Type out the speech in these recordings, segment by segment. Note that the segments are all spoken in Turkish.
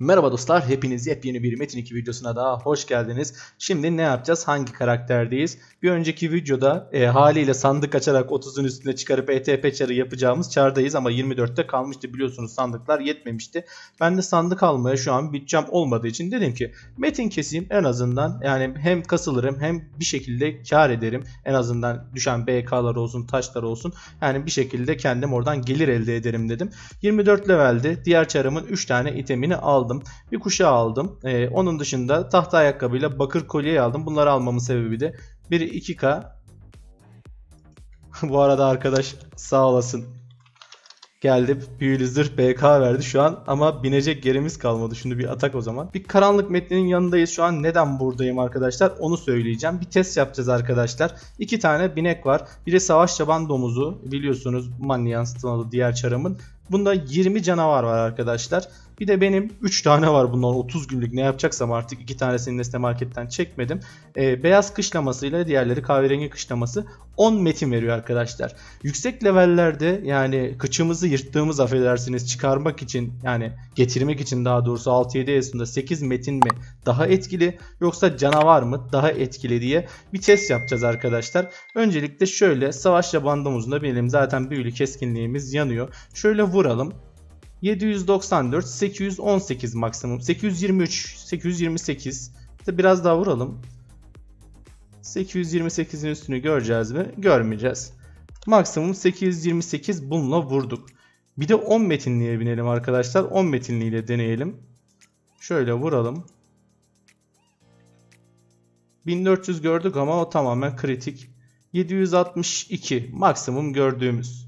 Merhaba dostlar, hepiniz yepyeni bir Metin 2 videosuna daha hoş geldiniz. Şimdi ne yapacağız? Hangi karakterdeyiz? Bir önceki videoda e, haliyle sandık açarak 30'un üstüne çıkarıp ETP çarı yapacağımız çardayız ama 24'te kalmıştı biliyorsunuz sandıklar yetmemişti. Ben de sandık almaya şu an bütçem olmadığı için dedim ki Metin keseyim en azından yani hem kasılırım hem bir şekilde kar ederim. En azından düşen BK'lar olsun, taşlar olsun. Yani bir şekilde kendim oradan gelir elde ederim dedim. 24 levelde diğer çarımın 3 tane itemini aldım. Bir kuşağı aldım. Ee, onun dışında tahta ayakkabıyla bakır kolyeyi aldım. Bunları almamın sebebi de biri 2K. Bu arada arkadaş sağ olasın. Geldi büyülü zırh BK verdi şu an ama binecek yerimiz kalmadı. Şunu bir atak o zaman. Bir karanlık metninin yanındayız. Şu an neden buradayım arkadaşlar onu söyleyeceğim. Bir test yapacağız arkadaşlar. İki tane binek var. Biri savaş çaban domuzu biliyorsunuz Mannian Stanalı diğer çarımın. Bunda 20 canavar var arkadaşlar. Bir de benim 3 tane var bundan 30 günlük ne yapacaksam artık 2 tanesini Nesne Market'ten çekmedim. Ee, beyaz kışlamasıyla diğerleri kahverengi kışlaması 10 metin veriyor arkadaşlar. Yüksek levellerde yani kıçımızı yırttığımız affedersiniz çıkarmak için yani getirmek için daha doğrusu 6-7 esunda 8 metin mi daha etkili yoksa canavar mı daha etkili diye bir test yapacağız arkadaşlar. Öncelikle şöyle savaşça bandımızda benim zaten büyülü keskinliğimiz yanıyor. Şöyle vuralım. 794, 818 maksimum. 823, 828. İşte biraz daha vuralım. 828'in üstünü göreceğiz mi? Görmeyeceğiz. Maksimum 828 bununla vurduk. Bir de 10 metinliğe binelim arkadaşlar. 10 metinliğiyle deneyelim. Şöyle vuralım. 1400 gördük ama o tamamen kritik. 762 maksimum gördüğümüz.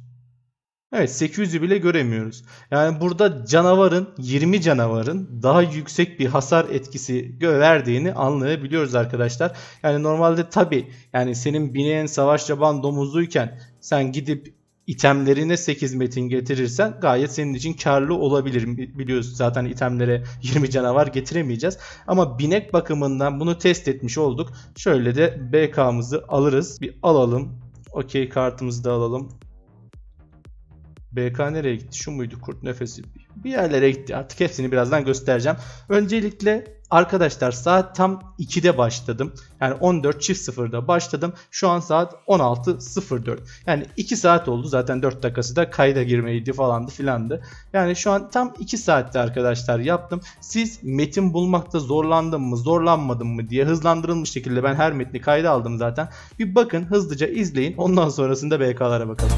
Evet 800'ü bile göremiyoruz. Yani burada canavarın 20 canavarın daha yüksek bir hasar etkisi verdiğini anlayabiliyoruz arkadaşlar. Yani normalde tabi yani senin bineğin savaş yaban domuzluyken sen gidip itemlerine 8 metin getirirsen gayet senin için karlı olabilir. Biliyorsun zaten itemlere 20 canavar getiremeyeceğiz. Ama binek bakımından bunu test etmiş olduk. Şöyle de BK'mızı alırız. Bir alalım. Okey kartımızı da alalım. BK nereye gitti? Şu muydu kurt nefesi? Bir yerlere gitti. Artık hepsini birazdan göstereceğim. Öncelikle arkadaşlar saat tam 2'de başladım. Yani 14 çift sıfırda başladım. Şu an saat 16.04. Yani 2 saat oldu. Zaten 4 dakikası da kayda girmeydi falandı filandı. Yani şu an tam 2 saatte arkadaşlar yaptım. Siz metin bulmakta zorlandım mı zorlanmadım mı diye hızlandırılmış şekilde ben her metni kayda aldım zaten. Bir bakın hızlıca izleyin. Ondan sonrasında BK'lara bakalım.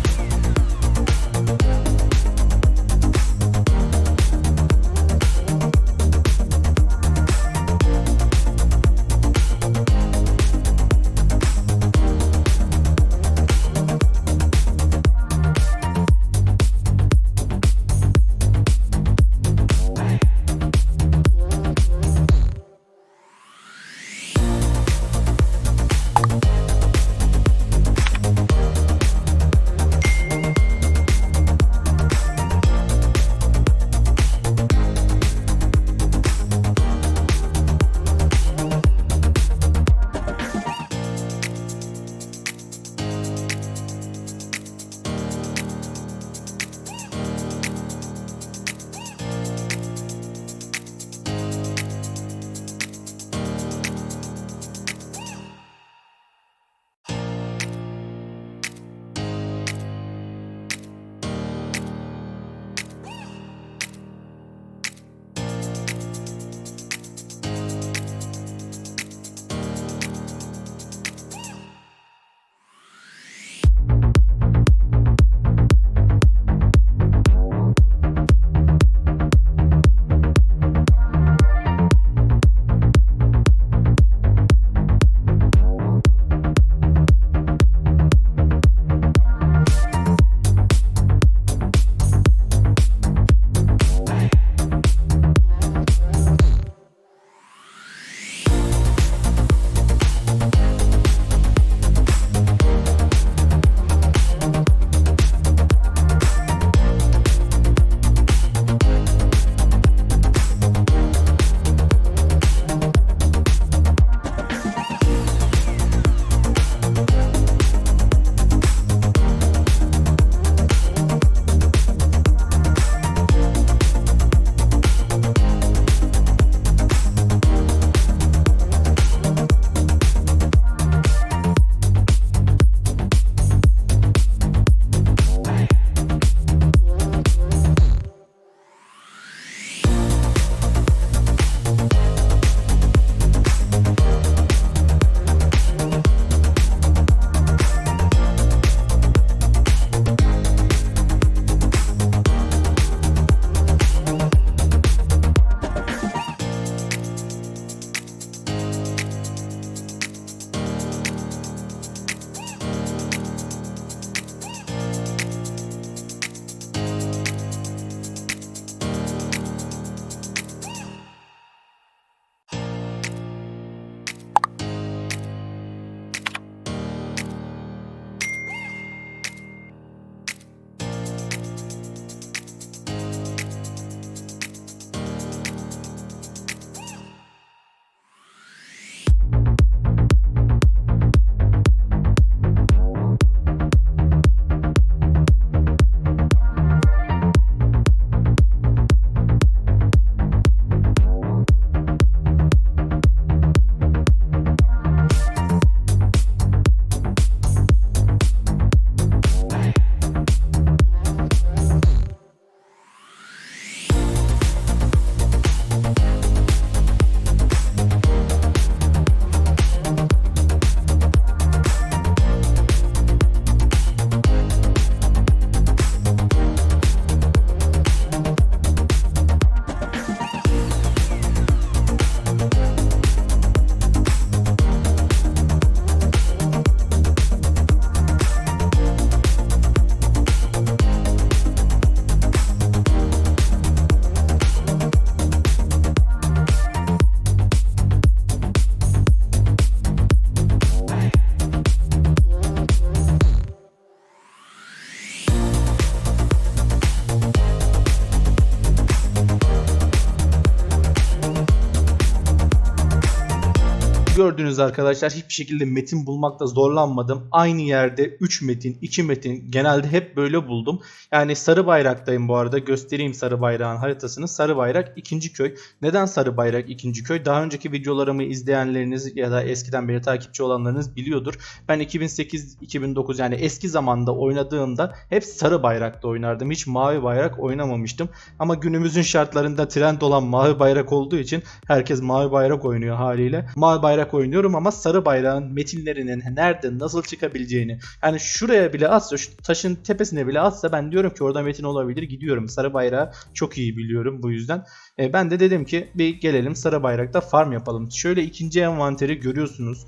Gördüğünüz arkadaşlar hiçbir şekilde metin bulmakta zorlanmadım. Aynı yerde 3 metin, 2 metin genelde hep böyle buldum. Yani sarı bayraktayım bu arada. Göstereyim sarı bayrağın haritasını. Sarı bayrak ikinci köy. Neden sarı bayrak ikinci köy? Daha önceki videolarımı izleyenleriniz ya da eskiden beri takipçi olanlarınız biliyordur. Ben 2008-2009 yani eski zamanda oynadığımda hep sarı bayrakta oynardım. Hiç mavi bayrak oynamamıştım. Ama günümüzün şartlarında trend olan mavi bayrak olduğu için herkes mavi bayrak oynuyor haliyle. Mavi bayrak oynuyorum ama sarı bayrağın metinlerinin nerede nasıl çıkabileceğini yani şuraya bile atsa şu taşın tepesine bile atsa ben diyorum ki orada metin olabilir gidiyorum. Sarı bayrağı çok iyi biliyorum bu yüzden. E, ben de dedim ki bir gelelim sarı bayrakta farm yapalım. Şöyle ikinci envanteri görüyorsunuz.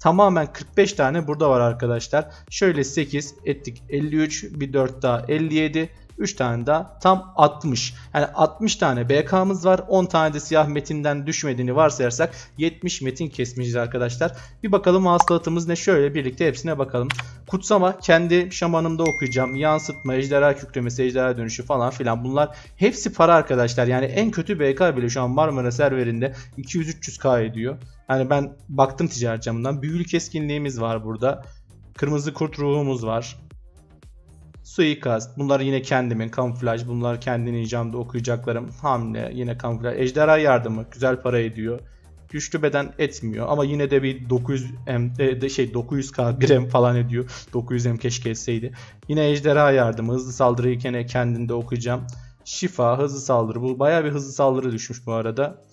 Tamamen 45 tane burada var arkadaşlar. Şöyle 8 ettik 53 bir 4 daha 57 3 tane daha tam 60. Yani 60 tane BK'mız var. 10 tane de siyah metinden düşmediğini varsayarsak 70 metin kesmişiz arkadaşlar. Bir bakalım hasılatımız ne? Şöyle birlikte hepsine bakalım. Kutsama kendi şamanımda okuyacağım. Yansıtma, ejderha kükremesi, ejderha dönüşü falan filan bunlar hepsi para arkadaşlar. Yani en kötü BK bile şu an Marmara serverinde 200-300k ediyor. Yani ben baktım ticaret camından. Büyülü keskinliğimiz var burada. Kırmızı kurt ruhumuz var. Suikast. Bunlar yine kendimin. Kamuflaj. Bunlar kendi ninjamda okuyacaklarım. Hamle. Yine kamuflaj. Ejderha yardımı. Güzel para ediyor. Güçlü beden etmiyor ama yine de bir 900 M de, de şey 900k gram falan ediyor. 900 M keşke etseydi. Yine ejderha yardımı. Hızlı saldırıyı gene kendinde okuyacağım. Şifa, hızlı saldırı. Bu bayağı bir hızlı saldırı düşmüş bu arada.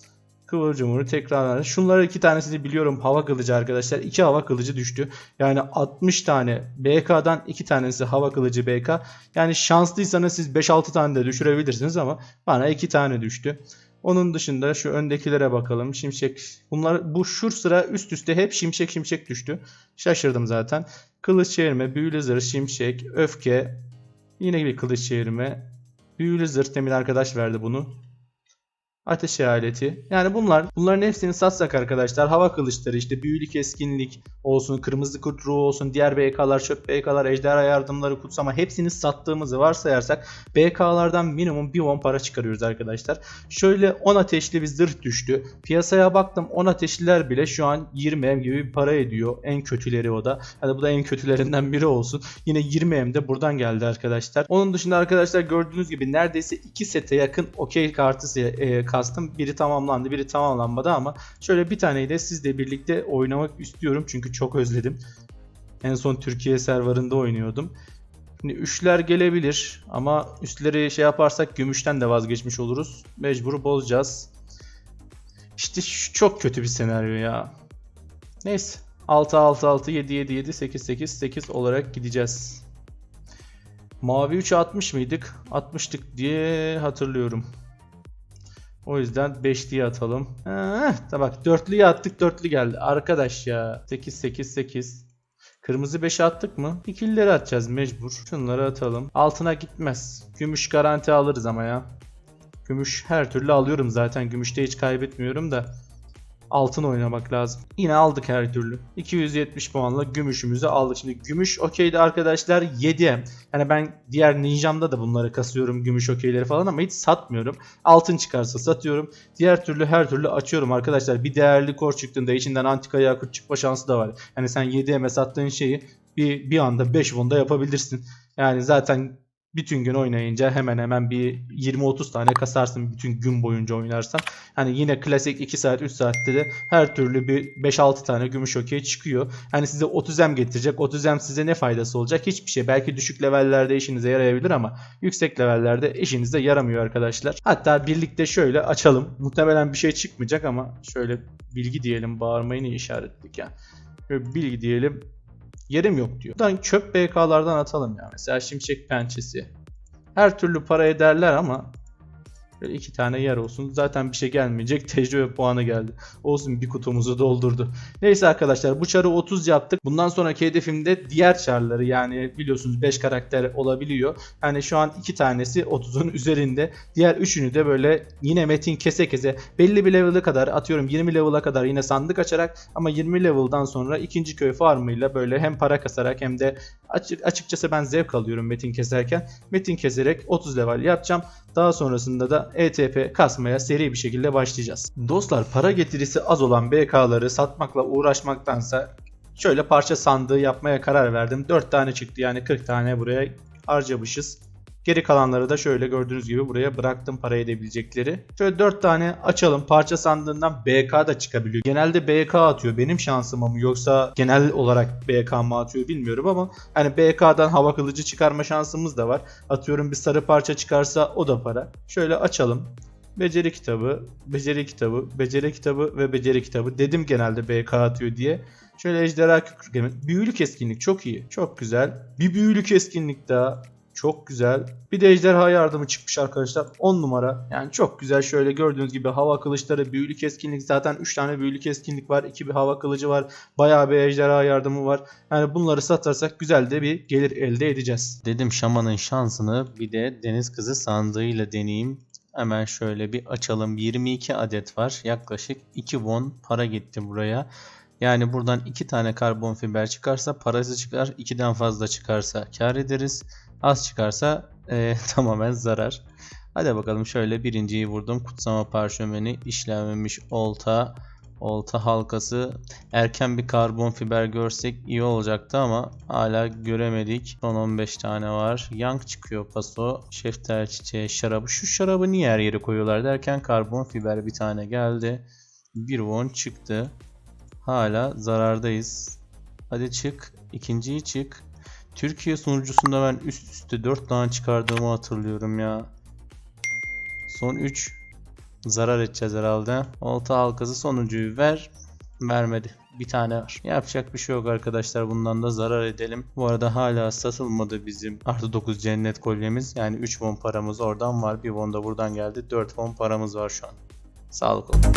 Kıvılcım vuru tekrar. Şunları iki tanesini biliyorum hava kılıcı arkadaşlar. İki hava kılıcı düştü. Yani 60 tane BK'dan iki tanesi hava kılıcı BK. Yani şanslıysanız siz 5-6 tane de düşürebilirsiniz ama bana iki tane düştü. Onun dışında şu öndekilere bakalım. Şimşek. Bunlar bu şu sıra üst üste hep şimşek şimşek düştü. Şaşırdım zaten. Kılıç çevirme, büyülü zırh, şimşek, öfke. Yine bir kılıç çevirme. Büyülü zırh demin arkadaş verdi bunu. Ateş aleti. Yani bunlar bunların hepsini satsak arkadaşlar hava kılıçları işte büyülü keskinlik olsun, kırmızı kurt ruhu olsun, diğer BK'lar, çöp BK'lar, ejderha yardımları, kutsama hepsini sattığımızı varsayarsak BK'lardan minimum bir 10 para çıkarıyoruz arkadaşlar. Şöyle 10 ateşli bir zırh düştü. Piyasaya baktım 10 ateşliler bile şu an 20 M gibi bir para ediyor. En kötüleri o da. Hadi bu da en kötülerinden biri olsun. Yine 20 M de buradan geldi arkadaşlar. Onun dışında arkadaşlar gördüğünüz gibi neredeyse 2 sete yakın okey kartı e, kastım. Biri tamamlandı, biri tamamlanmadı ama şöyle bir taneyi de sizle birlikte oynamak istiyorum çünkü çok özledim. En son Türkiye serverında oynuyordum. Şimdi üçler gelebilir ama üstleri şey yaparsak gümüşten de vazgeçmiş oluruz. Mecbur bozacağız. İşte şu çok kötü bir senaryo ya. Neyse. 6 6 6 7 7 7 8 8 8 olarak gideceğiz. Mavi 3'e 60 mıydık? 60'tık diye hatırlıyorum. O yüzden 5 diye atalım. Heh, bak dörtlüye attık dörtlü geldi. Arkadaş ya. 8 8 8. Kırmızı 5'e attık mı? İkilileri atacağız mecbur. Şunları atalım. Altına gitmez. Gümüş garanti alırız ama ya. Gümüş her türlü alıyorum zaten. Gümüşte hiç kaybetmiyorum da altın oynamak lazım. Yine aldık her türlü. 270 puanla gümüşümüzü aldık. Şimdi gümüş okeydi arkadaşlar 7M. Yani ben diğer ninjamda da bunları kasıyorum gümüş okeyleri falan ama hiç satmıyorum. Altın çıkarsa satıyorum. Diğer türlü her türlü açıyorum arkadaşlar. Bir değerli kor çıktığında içinden antika yakıt çıkma şansı da var. Yani sen 7M'e sattığın şeyi bir, bir anda 5 won'da yapabilirsin. Yani zaten bütün gün oynayınca hemen hemen bir 20-30 tane kasarsın bütün gün boyunca oynarsan. Hani yine klasik 2 saat 3 saatte de her türlü bir 5-6 tane gümüş okey çıkıyor. Hani size 30M getirecek. 30M size ne faydası olacak? Hiçbir şey. Belki düşük levellerde işinize yarayabilir ama yüksek levellerde işinize yaramıyor arkadaşlar. Hatta birlikte şöyle açalım. Muhtemelen bir şey çıkmayacak ama şöyle bilgi diyelim. Bağırmayı niye işaretledik ya? Şöyle bilgi diyelim. Yerim yok diyor. Buradan çöp BK'lardan atalım ya. Mesela şimşek pençesi. Her türlü para ederler ama Böyle iki tane yer olsun. Zaten bir şey gelmeyecek. Tecrübe puanı geldi. Olsun bir kutumuzu doldurdu. Neyse arkadaşlar bu çarı 30 yaptık. Bundan sonraki hedefimde diğer çarları yani biliyorsunuz 5 karakter olabiliyor. Yani şu an iki tanesi 30'un üzerinde. Diğer üçünü de böyle yine metin kese kese belli bir level'e kadar atıyorum 20 level'a kadar yine sandık açarak ama 20 level'dan sonra ikinci köy farmıyla böyle hem para kasarak hem de açık, açıkçası ben zevk alıyorum metin keserken. Metin keserek 30 level yapacağım. Daha sonrasında da ETP kasmaya seri bir şekilde başlayacağız. Dostlar para getirisi az olan BK'ları satmakla uğraşmaktansa şöyle parça sandığı yapmaya karar verdim. 4 tane çıktı yani 40 tane buraya harcamışız. Geri kalanları da şöyle gördüğünüz gibi buraya bıraktım para edebilecekleri. Şöyle 4 tane açalım. Parça sandığından BK da çıkabiliyor. Genelde BK atıyor. Benim şansıma mı yoksa genel olarak BK mı atıyor bilmiyorum ama hani BK'dan hava kılıcı çıkarma şansımız da var. Atıyorum bir sarı parça çıkarsa o da para. Şöyle açalım. Beceri kitabı, beceri kitabı, beceri kitabı ve beceri kitabı. Dedim genelde BK atıyor diye. Şöyle ejderha kükremi. Büyülü keskinlik çok iyi. Çok güzel. Bir büyülü keskinlik daha. Çok güzel. Bir de ejderha yardımı çıkmış arkadaşlar. 10 numara. Yani çok güzel. Şöyle gördüğünüz gibi hava kılıçları, büyülü keskinlik. Zaten 3 tane büyülü keskinlik var. 2 bir hava kılıcı var. Bayağı bir ejderha yardımı var. Yani bunları satarsak güzel de bir gelir elde edeceğiz. Dedim şamanın şansını bir de deniz kızı sandığıyla deneyeyim. Hemen şöyle bir açalım. 22 adet var. Yaklaşık 2 won para gitti buraya. Yani buradan 2 tane karbon fiber çıkarsa parası çıkar. 2'den fazla çıkarsa kar ederiz. Az çıkarsa e, tamamen zarar. Hadi bakalım şöyle birinciyi vurdum. Kutsama parşömeni, işlenmemiş olta, olta halkası. Erken bir karbon fiber görsek iyi olacaktı ama hala göremedik. Son 15 tane var. Yank çıkıyor paso. Şeftali çiçeği, şarabı. Şu şarabı niye her yere koyuyorlar derken karbon fiber bir tane geldi. Bir won çıktı. Hala zarardayız. Hadi çık. İkinciyi çık. Türkiye sunucusunda ben üst üste 4 tane çıkardığımı hatırlıyorum ya. Son 3 zarar edeceğiz herhalde. Olta halkası sonuncuyu ver. Vermedi. Bir tane var. Yapacak bir şey yok arkadaşlar. Bundan da zarar edelim. Bu arada hala satılmadı bizim artı 9 cennet kolyemiz. Yani 3 won paramız oradan var. 1 won da buradan geldi. 4 won paramız var şu an. Sağlık olsun.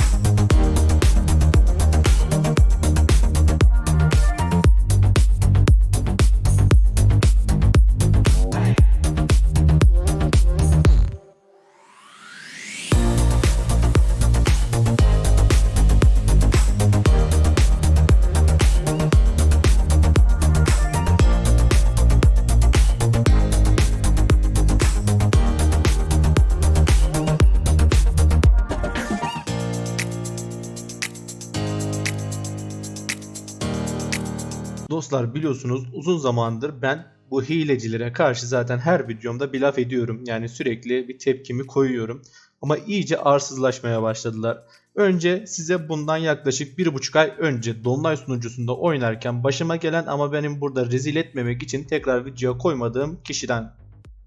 Dostlar biliyorsunuz uzun zamandır ben bu hilecilere karşı zaten her videomda bir laf ediyorum. Yani sürekli bir tepkimi koyuyorum. Ama iyice arsızlaşmaya başladılar. Önce size bundan yaklaşık bir buçuk ay önce Dolunay sunucusunda oynarken başıma gelen ama benim burada rezil etmemek için tekrar videoya koymadığım kişiden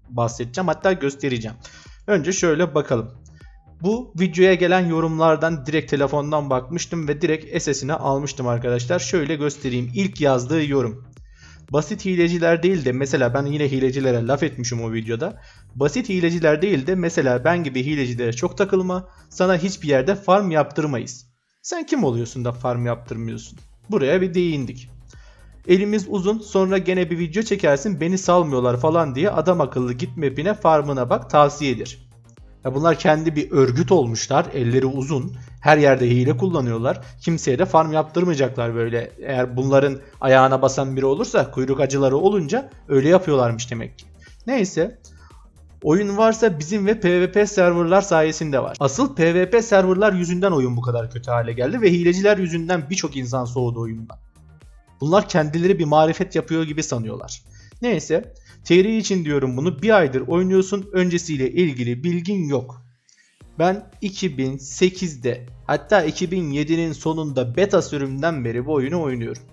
bahsedeceğim. Hatta göstereceğim. Önce şöyle bakalım. Bu videoya gelen yorumlardan direkt telefondan bakmıştım ve direkt SS'ini almıştım arkadaşlar. Şöyle göstereyim. İlk yazdığı yorum. Basit hileciler değil de mesela ben yine hilecilere laf etmişim o videoda. Basit hileciler değil de mesela ben gibi hilecilere çok takılma. Sana hiçbir yerde farm yaptırmayız. Sen kim oluyorsun da farm yaptırmıyorsun? Buraya bir değindik. Elimiz uzun sonra gene bir video çekersin beni salmıyorlar falan diye adam akıllı git map'ine farmına bak tavsiyedir. Ya bunlar kendi bir örgüt olmuşlar. Elleri uzun. Her yerde hile kullanıyorlar. Kimseye de farm yaptırmayacaklar böyle. Eğer bunların ayağına basan biri olursa kuyruk acıları olunca öyle yapıyorlarmış demek ki. Neyse. Oyun varsa bizim ve PvP serverlar sayesinde var. Asıl PvP serverlar yüzünden oyun bu kadar kötü hale geldi ve hileciler yüzünden birçok insan soğudu oyundan. Bunlar kendileri bir marifet yapıyor gibi sanıyorlar. Neyse TR için diyorum bunu. Bir aydır oynuyorsun. Öncesiyle ilgili bilgin yok. Ben 2008'de hatta 2007'nin sonunda beta sürümünden beri bu oyunu oynuyorum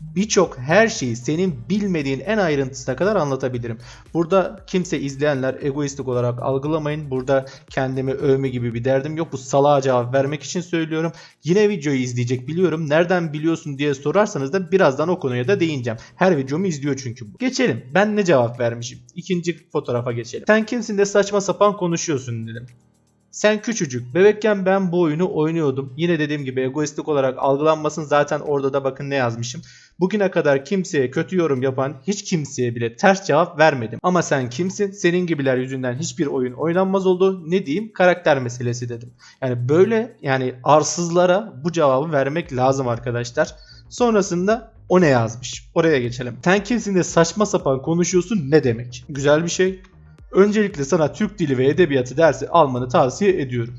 birçok her şeyi senin bilmediğin en ayrıntısına kadar anlatabilirim. Burada kimse izleyenler egoistik olarak algılamayın. Burada kendimi övme gibi bir derdim yok. Bu salağa cevap vermek için söylüyorum. Yine videoyu izleyecek biliyorum. Nereden biliyorsun diye sorarsanız da birazdan o konuya da değineceğim. Her videomu izliyor çünkü bu. Geçelim. Ben ne cevap vermişim? İkinci fotoğrafa geçelim. Sen kimsin de saçma sapan konuşuyorsun dedim. Sen küçücük. Bebekken ben bu oyunu oynuyordum. Yine dediğim gibi egoistik olarak algılanmasın. Zaten orada da bakın ne yazmışım. Bugüne kadar kimseye kötü yorum yapan hiç kimseye bile ters cevap vermedim. Ama sen kimsin? Senin gibiler yüzünden hiçbir oyun oynanmaz oldu. Ne diyeyim? Karakter meselesi dedim. Yani böyle yani arsızlara bu cevabı vermek lazım arkadaşlar. Sonrasında o ne yazmış? Oraya geçelim. Sen kimsin de saçma sapan konuşuyorsun ne demek? Güzel bir şey. Öncelikle sana Türk Dili ve Edebiyatı dersi almanı tavsiye ediyorum.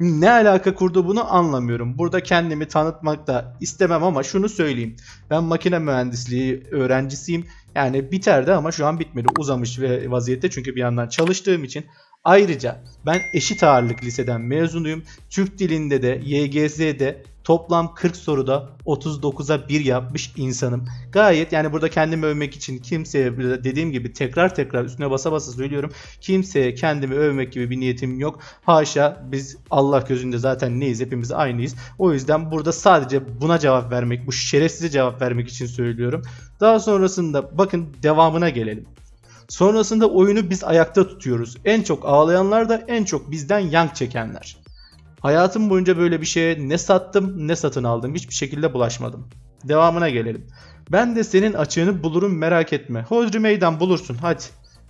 Ne alaka kurdu bunu anlamıyorum. Burada kendimi tanıtmak da istemem ama şunu söyleyeyim. Ben makine mühendisliği öğrencisiyim. Yani biterdi ama şu an bitmedi. Uzamış ve vaziyette çünkü bir yandan çalıştığım için. Ayrıca ben eşit ağırlık liseden mezunuyum. Türk dilinde de YGS'de toplam 40 soruda 39'a 1 yapmış insanım. Gayet yani burada kendimi övmek için kimseye dediğim gibi tekrar tekrar üstüne basa basa söylüyorum. Kimseye kendimi övmek gibi bir niyetim yok. Haşa biz Allah gözünde zaten neyiz hepimiz aynıyız. O yüzden burada sadece buna cevap vermek bu şerefsize cevap vermek için söylüyorum. Daha sonrasında bakın devamına gelelim. Sonrasında oyunu biz ayakta tutuyoruz. En çok ağlayanlar da en çok bizden yank çekenler. Hayatım boyunca böyle bir şeye ne sattım ne satın aldım. Hiçbir şekilde bulaşmadım. Devamına gelelim. Ben de senin açığını bulurum merak etme. Hodri meydan bulursun hadi.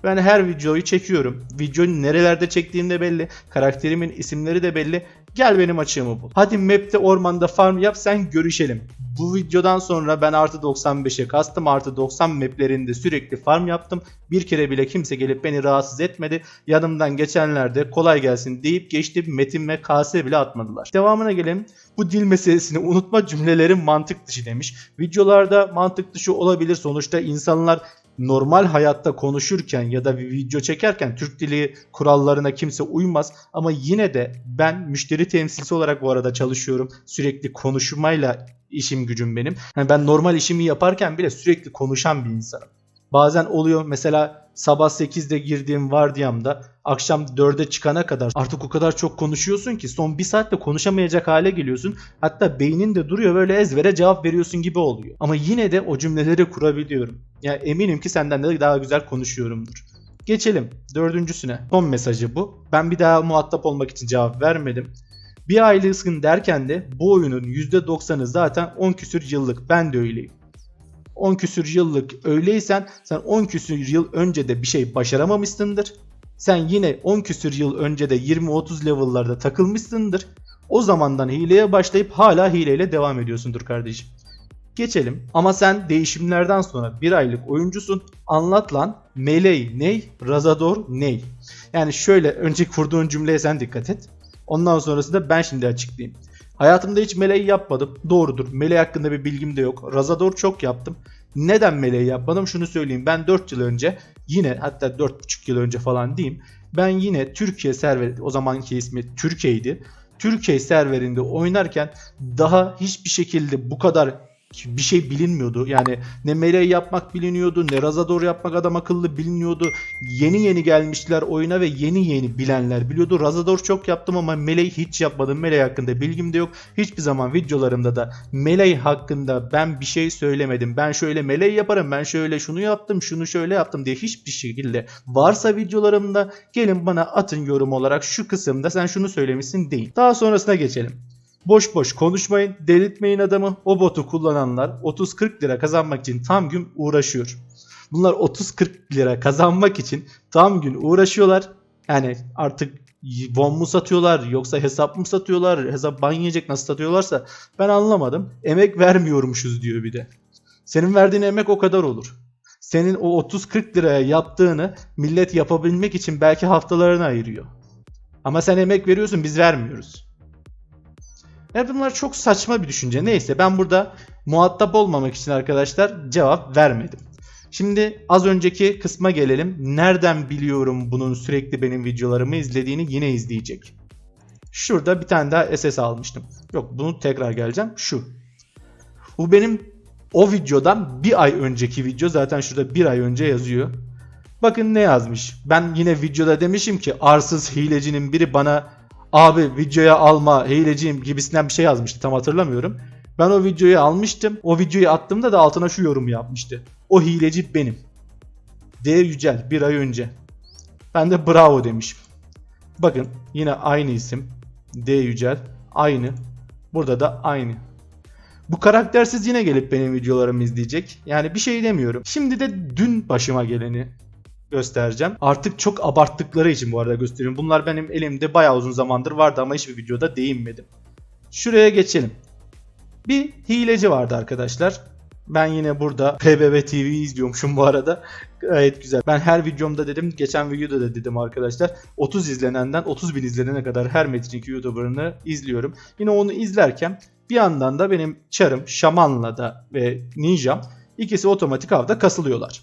Ben her videoyu çekiyorum. Videoyu nerelerde çektiğim de belli. Karakterimin isimleri de belli. Gel benim açığımı bul. Hadi map'te ormanda farm yap sen görüşelim. Bu videodan sonra ben artı 95'e kastım. Artı 90 maplerinde sürekli farm yaptım. Bir kere bile kimse gelip beni rahatsız etmedi. Yanımdan geçenlerde kolay gelsin deyip geçti. Metin ve KS bile atmadılar. Devamına gelelim. Bu dil meselesini unutma cümlelerin mantık dışı demiş. Videolarda mantık dışı olabilir. Sonuçta insanlar normal hayatta konuşurken ya da bir video çekerken Türk dili kurallarına kimse uymaz ama yine de ben müşteri temsilcisi olarak bu arada çalışıyorum. Sürekli konuşmayla işim gücüm benim. Yani ben normal işimi yaparken bile sürekli konuşan bir insanım. Bazen oluyor mesela sabah 8'de girdiğim vardiyamda akşam 4'e çıkana kadar artık o kadar çok konuşuyorsun ki son bir saatte konuşamayacak hale geliyorsun. Hatta beynin de duruyor böyle ezbere cevap veriyorsun gibi oluyor. Ama yine de o cümleleri kurabiliyorum. Yani eminim ki senden de daha güzel konuşuyorumdur. Geçelim dördüncüsüne. Son mesajı bu. Ben bir daha muhatap olmak için cevap vermedim. Bir aylısın derken de bu oyunun %90'ı zaten 10 küsür yıllık. Ben de öyleyim. 10 küsür yıllık öyleysen sen 10 küsür yıl önce de bir şey başaramamışsındır. Sen yine 10 küsür yıl önce de 20-30 level'larda takılmışsındır. O zamandan hileye başlayıp hala hileyle devam ediyorsundur kardeşim. Geçelim. Ama sen değişimlerden sonra bir aylık oyuncusun. Anlat lan. Melee ney? Razador ney? Yani şöyle önce kurduğun cümleye sen dikkat et. Ondan sonrasında ben şimdi açıklayayım. Hayatımda hiç meleği yapmadım. Doğrudur. Meleği hakkında bir bilgim de yok. Razador çok yaptım. Neden meleği yapmadım? Şunu söyleyeyim. Ben 4 yıl önce yine hatta 4,5 yıl önce falan diyeyim. Ben yine Türkiye serveri o zamanki ismi Türkiye'ydi. Türkiye serverinde oynarken daha hiçbir şekilde bu kadar bir şey bilinmiyordu. Yani ne Melee yapmak biliniyordu, ne Razador yapmak adam akıllı biliniyordu. Yeni yeni gelmişler oyuna ve yeni yeni bilenler biliyordu. Razador çok yaptım ama Melee hiç yapmadım. Melee hakkında bilgim de yok. Hiçbir zaman videolarımda da Melee hakkında ben bir şey söylemedim. Ben şöyle Melee yaparım, ben şöyle şunu yaptım, şunu şöyle yaptım diye hiçbir şekilde varsa videolarımda gelin bana atın yorum olarak şu kısımda sen şunu söylemişsin değil. Daha sonrasına geçelim. Boş boş konuşmayın, delirtmeyin adamı. O botu kullananlar 30-40 lira kazanmak için tam gün uğraşıyor. Bunlar 30-40 lira kazanmak için tam gün uğraşıyorlar. Yani artık bon mu satıyorlar yoksa hesap mı satıyorlar hesap ban nasıl satıyorlarsa ben anlamadım. Emek vermiyormuşuz diyor bir de. Senin verdiğin emek o kadar olur. Senin o 30-40 liraya yaptığını millet yapabilmek için belki haftalarını ayırıyor. Ama sen emek veriyorsun biz vermiyoruz. Yani bunlar çok saçma bir düşünce. Neyse ben burada muhatap olmamak için arkadaşlar cevap vermedim. Şimdi az önceki kısma gelelim. Nereden biliyorum bunun sürekli benim videolarımı izlediğini yine izleyecek. Şurada bir tane daha SS almıştım. Yok bunu tekrar geleceğim. Şu. Bu benim o videodan bir ay önceki video. Zaten şurada bir ay önce yazıyor. Bakın ne yazmış. Ben yine videoda demişim ki arsız hilecinin biri bana abi videoya alma hileciyim gibisinden bir şey yazmıştı tam hatırlamıyorum. Ben o videoyu almıştım. O videoyu attığımda da altına şu yorumu yapmıştı. O hileci benim. D Yücel bir ay önce. Ben de bravo demişim. Bakın yine aynı isim. D Yücel. Aynı. Burada da aynı. Bu karaktersiz yine gelip benim videolarımı izleyecek. Yani bir şey demiyorum. Şimdi de dün başıma geleni göstereceğim. Artık çok abarttıkları için bu arada gösteriyorum. Bunlar benim elimde bayağı uzun zamandır vardı ama hiçbir videoda değinmedim. Şuraya geçelim. Bir hileci vardı arkadaşlar. Ben yine burada PBB TV izliyormuşum bu arada. Gayet güzel. Ben her videomda dedim, geçen videoda da dedim arkadaşlar. 30 izlenenden 30 bin izlenene kadar her Metin 2 YouTuber'ını izliyorum. Yine onu izlerken bir yandan da benim çarım, şamanla da ve ninjam ikisi otomatik avda kasılıyorlar.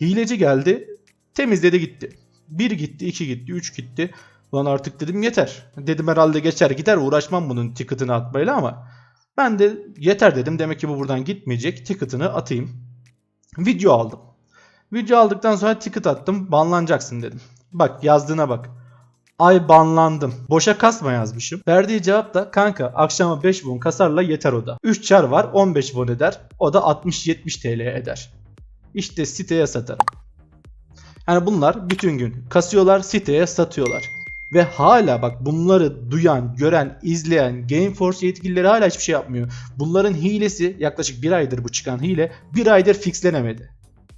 Hileci geldi, temizledi gitti. Bir gitti, iki gitti, üç gitti. Ulan artık dedim yeter. Dedim herhalde geçer gider uğraşmam bunun ticket'ını atmayla ama ben de yeter dedim. Demek ki bu buradan gitmeyecek. Ticket'ını atayım. Video aldım. Video aldıktan sonra ticket attım. Banlanacaksın dedim. Bak yazdığına bak. Ay banlandım. Boşa kasma yazmışım. Verdiği cevap da kanka akşama 5 bon kasarla yeter o da. 3 çar var 15 bon eder. O da 60-70 TL eder. İşte siteye satarım. Yani bunlar bütün gün kasıyorlar siteye satıyorlar. Ve hala bak bunları duyan, gören, izleyen Gameforce yetkilileri hala hiçbir şey yapmıyor. Bunların hilesi yaklaşık bir aydır bu çıkan hile bir aydır fixlenemedi.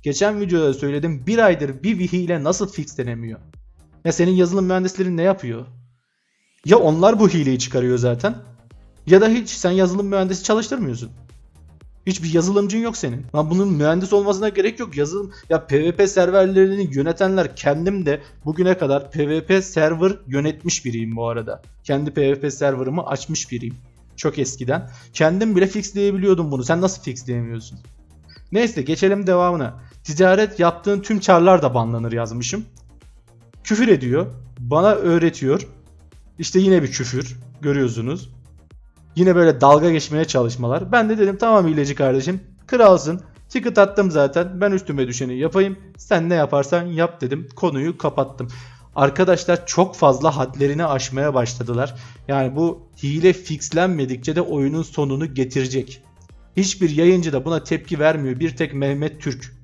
Geçen videoda söyledim bir aydır bir hile nasıl fixlenemiyor? Ya senin yazılım mühendislerin ne yapıyor? Ya onlar bu hileyi çıkarıyor zaten ya da hiç sen yazılım mühendisi çalıştırmıyorsun. Hiçbir yazılımcın yok senin. Lan bunun mühendis olmasına gerek yok. Yazılım ya PvP serverlerini yönetenler kendim de bugüne kadar PvP server yönetmiş biriyim bu arada. Kendi PvP serverımı açmış biriyim. Çok eskiden. Kendim bile fixleyebiliyordum bunu. Sen nasıl fixleyemiyorsun? Neyse geçelim devamına. Ticaret yaptığın tüm çarlar da banlanır yazmışım. Küfür ediyor. Bana öğretiyor. İşte yine bir küfür. Görüyorsunuz. Yine böyle dalga geçmeye çalışmalar. Ben de dedim tamam hileci kardeşim. Kralsın. Ticket attım zaten. Ben üstüme düşeni yapayım. Sen ne yaparsan yap dedim. Konuyu kapattım. Arkadaşlar çok fazla hadlerini aşmaya başladılar. Yani bu hile fixlenmedikçe de oyunun sonunu getirecek. Hiçbir yayıncı da buna tepki vermiyor. Bir tek Mehmet Türk.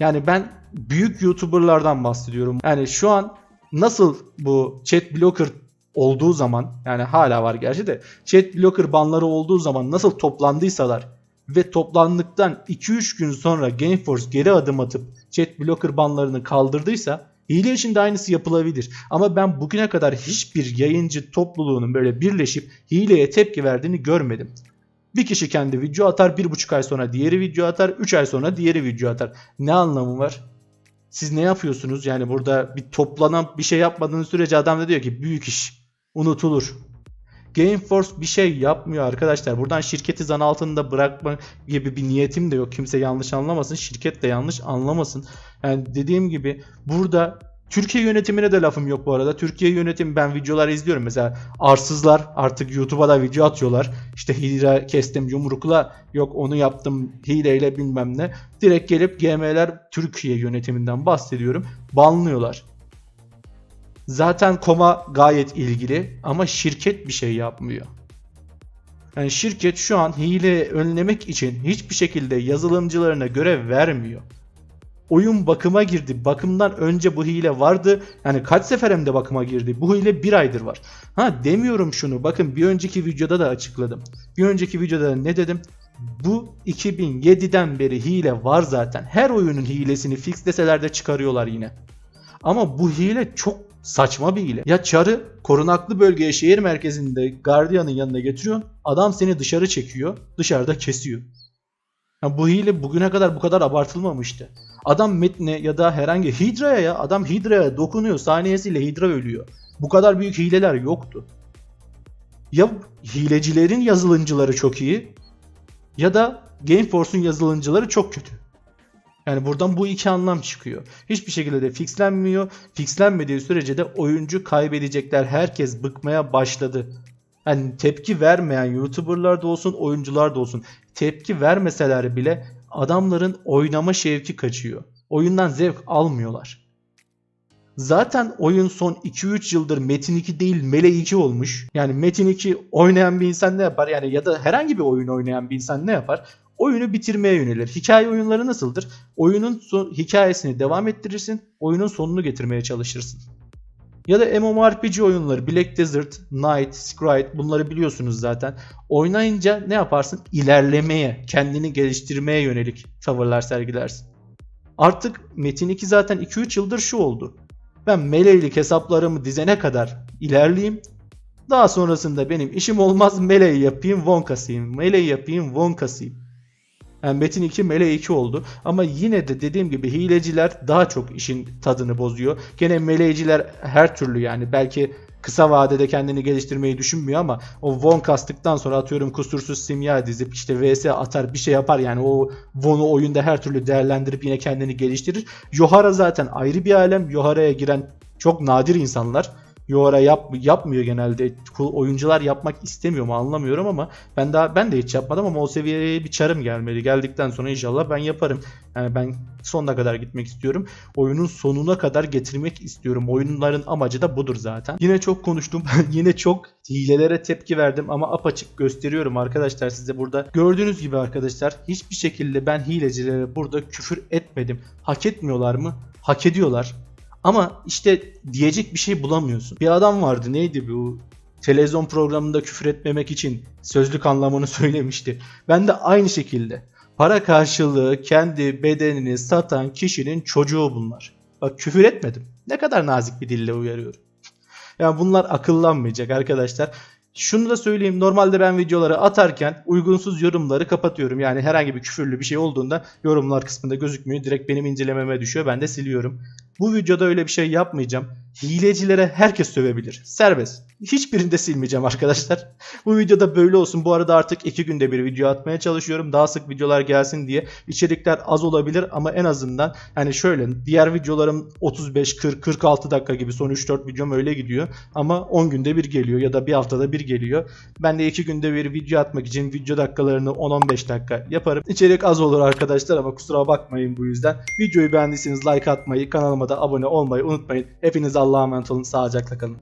Yani ben büyük YouTuber'lardan bahsediyorum. Yani şu an nasıl bu chat blocker olduğu zaman yani hala var gerçi de chat blocker banları olduğu zaman nasıl toplandıysalar ve toplandıktan 2-3 gün sonra Gameforce geri adım atıp chat blocker banlarını kaldırdıysa hile için de aynısı yapılabilir. Ama ben bugüne kadar hiçbir yayıncı topluluğunun böyle birleşip hileye tepki verdiğini görmedim. Bir kişi kendi video atar, bir buçuk ay sonra diğeri video atar, 3 ay sonra diğeri video atar. Ne anlamı var? Siz ne yapıyorsunuz? Yani burada bir toplanan bir şey yapmadığınız sürece adam da diyor ki büyük iş unutulur. Gameforce bir şey yapmıyor arkadaşlar. Buradan şirketi zan altında bırakma gibi bir niyetim de yok. Kimse yanlış anlamasın. Şirket de yanlış anlamasın. Yani dediğim gibi burada Türkiye yönetimine de lafım yok bu arada. Türkiye yönetimi ben videolar izliyorum. Mesela arsızlar artık YouTube'a da video atıyorlar. İşte hile kestim yumrukla yok onu yaptım hileyle bilmem ne. Direkt gelip GM'ler Türkiye yönetiminden bahsediyorum. Banlıyorlar. Zaten koma gayet ilgili ama şirket bir şey yapmıyor. Yani şirket şu an hile önlemek için hiçbir şekilde yazılımcılarına görev vermiyor. Oyun bakıma girdi. Bakımdan önce bu hile vardı. Yani kaç sefer hem de bakıma girdi. Bu hile bir aydır var. Ha demiyorum şunu. Bakın bir önceki videoda da açıkladım. Bir önceki videoda da ne dedim? Bu 2007'den beri hile var zaten. Her oyunun hilesini fixleseler de çıkarıyorlar yine. Ama bu hile çok saçma bir hile. Ya çarı korunaklı bölgeye şehir merkezinde gardiyanın yanına getiriyorsun. Adam seni dışarı çekiyor. Dışarıda kesiyor. Ya bu hile bugüne kadar bu kadar abartılmamıştı. Adam metne ya da herhangi Hidra'ya ya adam Hidra'ya dokunuyor saniyesiyle Hidra ölüyor. Bu kadar büyük hileler yoktu. Ya hilecilerin yazılımcıları çok iyi ya da Gameforce'un yazılımcıları çok kötü. Yani buradan bu iki anlam çıkıyor. Hiçbir şekilde de fixlenmiyor. Fixlenmediği sürece de oyuncu kaybedecekler. Herkes bıkmaya başladı. Yani tepki vermeyen YouTuber'lar da olsun, oyuncular da olsun. Tepki vermeseler bile adamların oynama şevki kaçıyor. Oyundan zevk almıyorlar. Zaten oyun son 2-3 yıldır Metin 2 değil Mele 2 olmuş. Yani Metin 2 oynayan bir insan ne yapar? Yani ya da herhangi bir oyun oynayan bir insan ne yapar? Oyunu bitirmeye yönelir. Hikaye oyunları nasıldır? Oyunun son, hikayesini devam ettirirsin, oyunun sonunu getirmeye çalışırsın. Ya da MMORPG oyunları Black Desert, Knight, Scryte bunları biliyorsunuz zaten. Oynayınca ne yaparsın? İlerlemeye, kendini geliştirmeye yönelik tavırlar sergilersin. Artık Metin 2 zaten 2-3 yıldır şu oldu. Ben meleğilik hesaplarımı dizene kadar ilerleyeyim. Daha sonrasında benim işim olmaz meleği yapayım, von kasayım. Meleği yapayım, von kasayım. Yani Metin 2 Mele 2 oldu. Ama yine de dediğim gibi hileciler daha çok işin tadını bozuyor. Gene meleciler her türlü yani belki kısa vadede kendini geliştirmeyi düşünmüyor ama o Von kastıktan sonra atıyorum kusursuz simya dizip işte VS atar bir şey yapar yani o Von'u oyunda her türlü değerlendirip yine kendini geliştirir. Yohara zaten ayrı bir alem. Yohara'ya giren çok nadir insanlar. Yohara yap, yapmıyor genelde. Oyuncular yapmak istemiyor mu anlamıyorum ama ben daha ben de hiç yapmadım ama o seviyeye bir çarım gelmeli. Geldikten sonra inşallah ben yaparım. Yani ben sonuna kadar gitmek istiyorum. Oyunun sonuna kadar getirmek istiyorum. Oyunların amacı da budur zaten. Yine çok konuştum. Yine çok hilelere tepki verdim ama apaçık gösteriyorum arkadaşlar size burada. Gördüğünüz gibi arkadaşlar hiçbir şekilde ben hilecilere burada küfür etmedim. Hak etmiyorlar mı? Hak ediyorlar. Ama işte diyecek bir şey bulamıyorsun. Bir adam vardı neydi bu? Televizyon programında küfür etmemek için sözlük anlamını söylemişti. Ben de aynı şekilde para karşılığı kendi bedenini satan kişinin çocuğu bunlar. Bak küfür etmedim. Ne kadar nazik bir dille uyarıyorum. Yani bunlar akıllanmayacak arkadaşlar. Şunu da söyleyeyim. Normalde ben videoları atarken uygunsuz yorumları kapatıyorum. Yani herhangi bir küfürlü bir şey olduğunda yorumlar kısmında gözükmüyor. Direkt benim incelememe düşüyor. Ben de siliyorum. Bu videoda öyle bir şey yapmayacağım. Hilecilere herkes sövebilir. Serbest. Hiçbirini de silmeyeceğim arkadaşlar. Bu videoda böyle olsun. Bu arada artık iki günde bir video atmaya çalışıyorum. Daha sık videolar gelsin diye. İçerikler az olabilir ama en azından hani şöyle diğer videolarım 35, 40, 46 dakika gibi son 3-4 videom öyle gidiyor. Ama 10 günde bir geliyor ya da bir haftada bir geliyor. Ben de iki günde bir video atmak için video dakikalarını 10-15 dakika yaparım. İçerik az olur arkadaşlar ama kusura bakmayın bu yüzden. Videoyu beğendiyseniz like atmayı, kanalıma da abone olmayı unutmayın. Hepiniz Allah'a emanet olun. Sağlıcakla kalın.